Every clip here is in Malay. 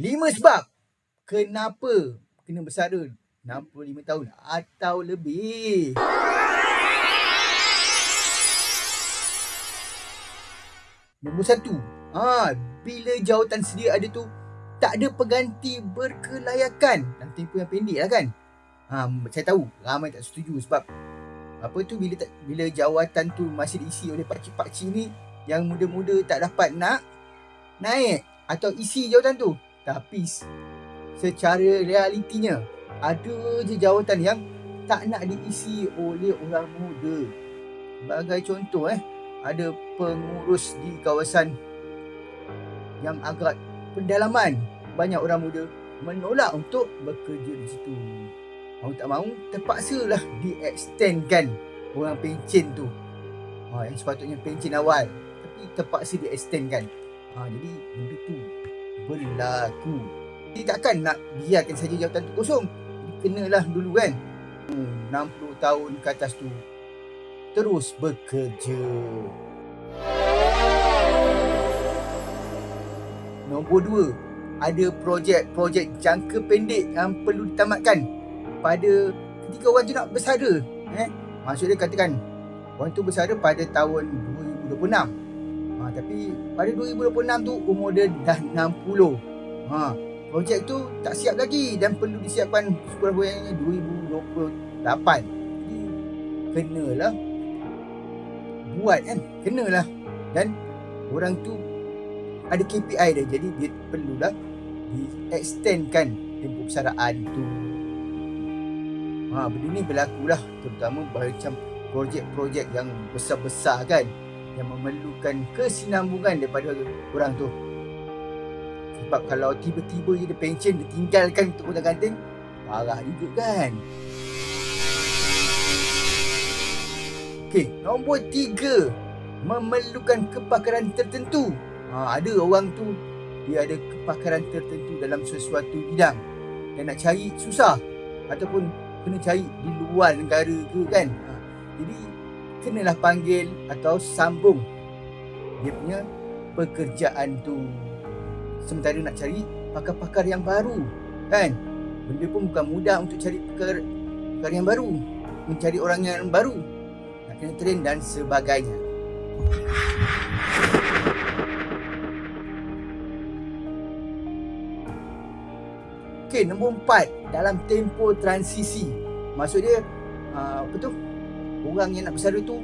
Lima sebab kenapa kena bersara 65 tahun atau lebih. Nombor satu, ha, bila jawatan sedia ada tu, tak ada pengganti berkelayakan dalam tempoh yang pendek lah kan. Ha, saya tahu ramai tak setuju sebab apa tu bila tak, bila jawatan tu masih diisi oleh pakcik-pakcik ni yang muda-muda tak dapat nak naik atau isi jawatan tu. Tapi secara realitinya ada je jawatan yang tak nak diisi oleh orang muda. Sebagai contoh eh, ada pengurus di kawasan yang agak pendalaman banyak orang muda menolak untuk bekerja di situ. Mau tak mau terpaksalah di-extendkan orang pencen tu. Ha, yang sepatutnya pencen awal tapi terpaksa di-extendkan. Ha, jadi benda tu berlaku. Jadi takkan nak biarkan saja jawatan tu kosong. Kenalah dulu kan. Hmm, 60 tahun ke atas tu terus bekerja. Nombor dua, ada projek-projek jangka pendek yang perlu ditamatkan pada ketika orang tu nak bersara. Eh? Maksudnya katakan, orang tu bersara pada tahun 2026. Ha, tapi pada 2026 tu umur dia dah 60. Ha, projek tu tak siap lagi dan perlu disiapkan sekurang-kurangnya 2028. Jadi, kenalah buat kan kenalah dan orang tu ada KPI dia jadi dia perlulah di extendkan tempoh persaraan tu ha benda ni berlaku lah terutama macam projek-projek yang besar-besar kan yang memerlukan kesinambungan daripada orang tu sebab kalau tiba-tiba dia pension dia tinggalkan untuk hutang ganting parah juga kan Okey, nombor tiga memerlukan kepakaran tertentu. Ha, ada orang tu dia ada kepakaran tertentu dalam sesuatu bidang dan nak cari susah ataupun kena cari di luar negara ke kan. Ha, jadi kenalah panggil atau sambung dia punya pekerjaan tu. Sementara nak cari pakar-pakar yang baru kan. Benda pun bukan mudah untuk cari pakar, pakar yang baru. Mencari orang yang baru kena train dan sebagainya. Okey, nombor empat dalam tempoh transisi. Maksud dia uh, apa tu? Orang yang nak bersara tu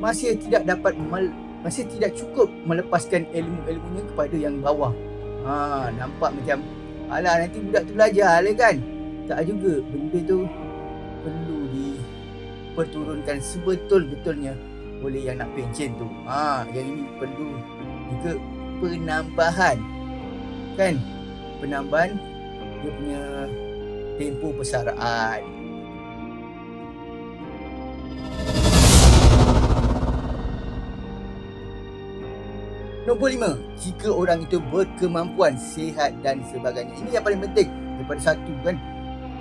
masih tidak dapat mel, masih tidak cukup melepaskan ilmu-ilmunya kepada yang bawah. Ha, nampak macam alah nanti budak tu belajar lah kan. Tak juga benda tu perlu di diperturunkan sebetul-betulnya oleh yang nak pencen tu. Ha, yang ini perlu juga penambahan. Kan? Penambahan dia punya tempoh persaraan. Nombor lima, jika orang itu berkemampuan, sihat dan sebagainya. Ini yang paling penting daripada satu kan.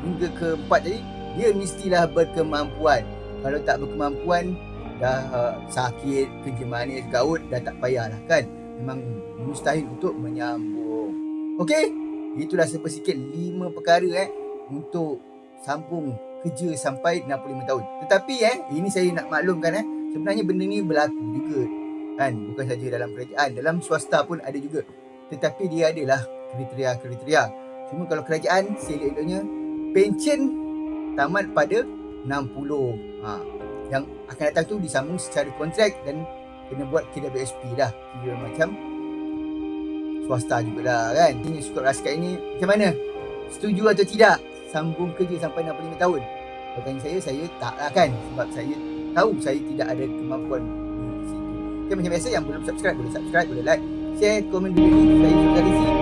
Hingga keempat tadi, dia mestilah berkemampuan. Kalau tak berkemampuan dah uh, sakit kerja manis gaut dah tak payahlah kan? Memang mustahil untuk menyambung. Okey? Itulah sepersikit lima perkara eh untuk sambung kerja sampai 65 tahun. Tetapi eh ini saya nak maklumkan eh sebenarnya benda ni berlaku juga kan bukan saja dalam kerajaan dalam swasta pun ada juga tetapi dia adalah kriteria-kriteria cuma kalau kerajaan selok-eloknya pencen tamat pada 60. Ha. Yang akan datang tu disambung secara kontrak dan kena buat KWSP dah. Kira macam swasta jugalah kan. Ini suka raskat ini macam mana? Setuju atau tidak? Sambung kerja sampai 65 tahun. Pertanyaan saya, saya tak lah kan. Sebab saya tahu saya tidak ada kemampuan. Okay, macam biasa yang belum subscribe boleh subscribe, boleh like, share, komen video ni. Saya Zulkar Rizzi.